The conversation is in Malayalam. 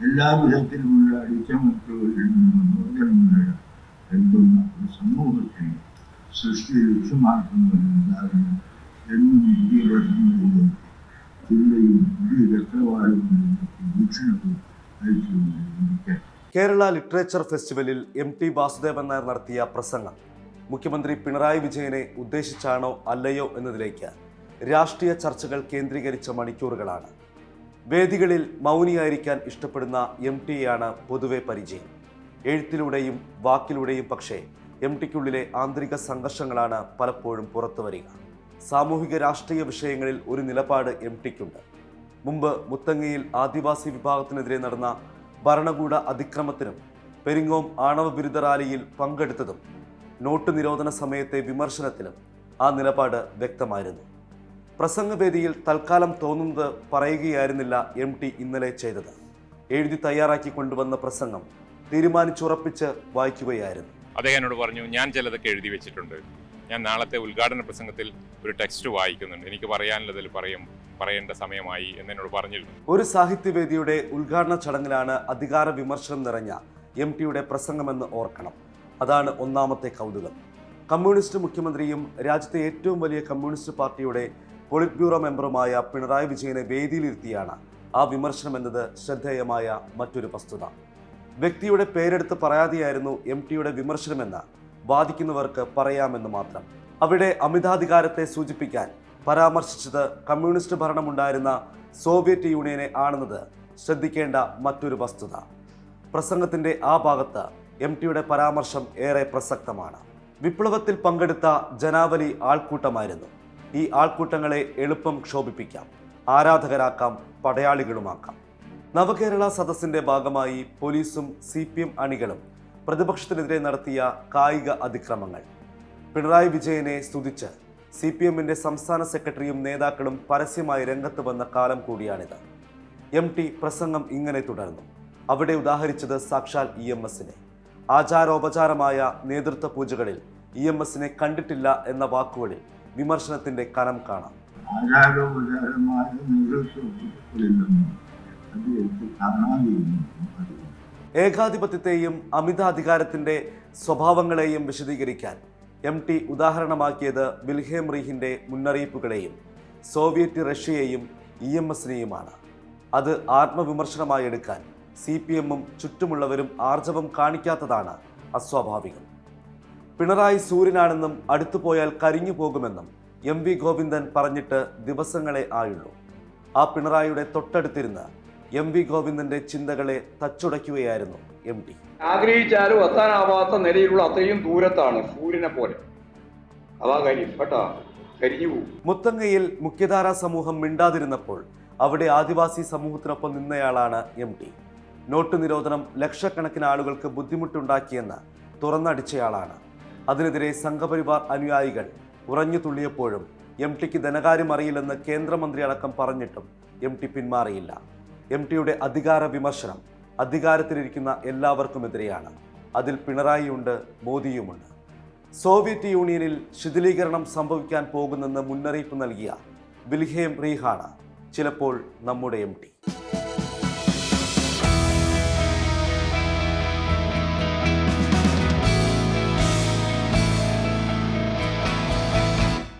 എല്ലാ വിധത്തിലുമുള്ള അടിച്ചമർത്തലുകളിൽ നിന്നും ഒരു സമൂഹത്തിന് സൃഷ്ടി ലക്ഷ്യമാക്കുന്നതിനുണ്ടാകുന്ന എന്നും പുതിയ ജില്ലയും പുതിയ ചക്രവാളങ്ങളിലേക്ക് കേരള ലിറ്ററേച്ചർ ഫെസ്റ്റിവലിൽ എം ടി വാസുദേവൻ നായർ നടത്തിയ പ്രസംഗം. മുഖ്യമന്ത്രി പിണറായി വിജയനെ ഉദ്ദേശിച്ചാണോ അല്ലയോ എന്നതിലേക്ക് രാഷ്ട്രീയ ചർച്ചകൾ കേന്ദ്രീകരിച്ച മണിക്കൂറുകളാണ്. വേദികളിൽ മൗനിയായിരിക്കാൻ ഇഷ്ടപ്പെടുന്ന എം ടിയാണ് പൊതുവെ പരിചയം. എഴുത്തിലൂടെയും വാക്കിലൂടെയും പക്ഷേ എം ടിക്കുള്ളിലെ ആന്തരിക സംഘർഷങ്ങളാണ് പലപ്പോഴും പുറത്തു വരിക. സാമൂഹിക രാഷ്ട്രീയ വിഷയങ്ങളിൽ ഒരു നിലപാട് എം ടിക്കുണ്ട് മുമ്പ് മുത്തങ്ങയിൽ ആദിവാസി വിഭാഗത്തിനെതിരെ നടന്ന ഭരണകൂട അതിക്രമത്തിനും പെരിങ്ങോം ആണവ ബിരുദ റാലിയിൽ പങ്കെടുത്തതും നോട്ട് നിരോധന സമയത്തെ വിമർശനത്തിലും ആ നിലപാട് വ്യക്തമായിരുന്നു. പ്രസംഗവേദിയിൽ തൽക്കാലം തോന്നുന്നത് പറയുകയായിരുന്നില്ല എം ടി ഇന്നലെ ചെയ്തത്. എഴുതി തയ്യാറാക്കി കൊണ്ടുവന്ന പ്രസംഗം തീരുമാനിച്ചുറപ്പിച്ച് വായിക്കുകയായിരുന്നു. അദ്ദേഹം എന്നോട് പറഞ്ഞു ഞാൻ ചിലതൊക്കെ എഴുതി വെച്ചിട്ടുണ്ട്. ഞാൻ നാളത്തെ ഉദ്ഘാടന പ്രസംഗത്തിൽ ഒരു ടെക്സ്റ്റ് വായിക്കുന്നുണ്ട്. എനിക്ക് പറയാനുള്ളതിൽ പറയും പറയേണ്ട സമയമായി എന്ന് എന്നോട് പറഞ്ഞിരുന്നു. ഒരു സാഹിത്യവേദിയുടെ ഉദ്ഘാടന ചടങ്ങിലാണ് അധികാര വിമർശനം നിറഞ്ഞ എം ടിയുടെ പ്രസംഗമെന്ന് ഓർക്കണം. അതാണ് ഒന്നാമത്തെ കൗതുകം. കമ്മ്യൂണിസ്റ്റ് മുഖ്യമന്ത്രിയും രാജ്യത്തെ ഏറ്റവും വലിയ കമ്മ്യൂണിസ്റ്റ് പാർട്ടിയുടെ പോളിറ്റ് ബ്യൂറോ മെമ്പറുമായ പിണറായി വിജയനെ വേദിയിലിരുത്തിയാണ് ആ വിമർശനം എന്നത് ശ്രദ്ധേയമായ മറ്റൊരു വസ്തുത. വ്യക്തിയുടെ പേരെടുത്ത് പറയാതെയായിരുന്നു എം ടിയുടെ വിമർശനമെന്ന് വാദിക്കുന്നവർക്ക് പറയാമെന്ന് മാത്രം. അവിടെ അമിതാധികാരത്തെ സൂചിപ്പിക്കാൻ പരാമർശിച്ചത് കമ്മ്യൂണിസ്റ്റ് ഭരണമുണ്ടായിരുന്ന സോവിയറ്റ് യൂണിയനെ ആണെന്നത് ശ്രദ്ധിക്കേണ്ട മറ്റൊരു വസ്തുത. പ്രസംഗത്തിന്റെ ആ ഭാഗത്ത് എം ടിയുടെ പരാമർശം ഏറെ പ്രസക്തമാണ്. വിപ്ലവത്തിൽ പങ്കെടുത്ത ജനാവലി ആൾക്കൂട്ടമായിരുന്നു. ഈ ആൾക്കൂട്ടങ്ങളെ എളുപ്പം ക്ഷോഭിപ്പിക്കാം. ആരാധകരാക്കാം പടയാളികളുമാക്കാം. നവകേരള സദസ്സിന്റെ ഭാഗമായി പോലീസും സി പി എം അണികളും പ്രതിപക്ഷത്തിനെതിരെ നടത്തിയ കായിക അതിക്രമങ്ങൾ. പിണറായി വിജയനെ സ്തുതിച്ച് സി പി എമ്മിന്റെ സംസ്ഥാന സെക്രട്ടറിയും നേതാക്കളും പരസ്യമായി രംഗത്ത് വന്ന കാലം കൂടിയാണിത്. എം ടി പ്രസംഗം ഇങ്ങനെ തുടർന്നു. അവിടെ ഉദാഹരിച്ചത് സാക്ഷാൽ ഇ എം എസിനെ. ആചാരോപചാരമായ നേതൃത്വ പൂജകളിൽ ഇ എം എസിനെ കണ്ടിട്ടില്ല എന്ന വാക്കുകളിൽ വിമർശനത്തിന്റെ കനം കാണാം. ഏകാധിപത്യത്തെയും അമിതാധികാരത്തിന്റെ സ്വഭാവങ്ങളെയും വിശദീകരിക്കാൻ എം ടി ഉദാഹരണമാക്കിയത് വിൽഹേം റീഹിന്റെ മുന്നറിയിപ്പുകളെയും സോവിയറ്റ് റഷ്യയെയും ഇ എം എസിനെയുമാണ്. അത് ആത്മവിമർശനമായി എടുക്കാൻ സി പി എമ്മും ചുറ്റുമുള്ളവരും ആർജവം കാണിക്കാത്തതാണ് അസ്വാഭാവികം. പിണറായി സൂര്യനാണെന്നും അടുത്തു പോയാൽ കരിഞ്ഞു പോകുമെന്നും എം വി ഗോവിന്ദൻ പറഞ്ഞിട്ട് ദിവസങ്ങളെ ആയുള്ളൂ. ആ പിണറായിയുടെ തൊട്ടടുത്തിരുന്ന് എം വി ഗോവിന്ദന്റെ ചിന്തകളെ തച്ചുടയ്ക്കുകയായിരുന്നു എം ടി ആഗ്രഹിച്ചാലും എത്താനാവാത്ത നിലയിലുള്ള അത്രയും ദൂരത്താണ് സൂര്യനെ പോലെ. അതാ കാര്യം കേട്ടാ? കരിഞ്ഞു മുത്തങ്ങയിൽ മുഖ്യധാരാ സമൂഹം മിണ്ടാതിരുന്നപ്പോൾ അവിടെ ആദിവാസി സമൂഹത്തിനൊപ്പം നിന്നയാളാണ് എം ടി നോട്ട് നിരോധനം ലക്ഷക്കണക്കിന് ആളുകൾക്ക് ബുദ്ധിമുട്ടുണ്ടാക്കിയെന്ന് തുറന്നടിച്ചയാളാണ്. അതിനെതിരെ സംഘപരിവാർ അനുയായികൾ ഉറഞ്ഞു തുള്ളിയപ്പോഴും എം ടിക്ക് ധനകാര്യം അറിയില്ലെന്ന് കേന്ദ്രമന്ത്രി അടക്കം പറഞ്ഞിട്ടും എം ടി പിന്മാറിയില്ല. എം ടിയുടെ അധികാര വിമർശനം അധികാരത്തിലിരിക്കുന്ന എല്ലാവർക്കുമെതിരെയാണ്. അതിൽ പിണറായിയുണ്ട് മോദിയുമുണ്ട്. സോവിയറ്റ് യൂണിയനിൽ ശിഥിലീകരണം സംഭവിക്കാൻ പോകുന്നെന്ന് മുന്നറിയിപ്പ് നൽകിയ വിൽഹേം റീഹാണ് ചിലപ്പോൾ നമ്മുടെ എം ടി.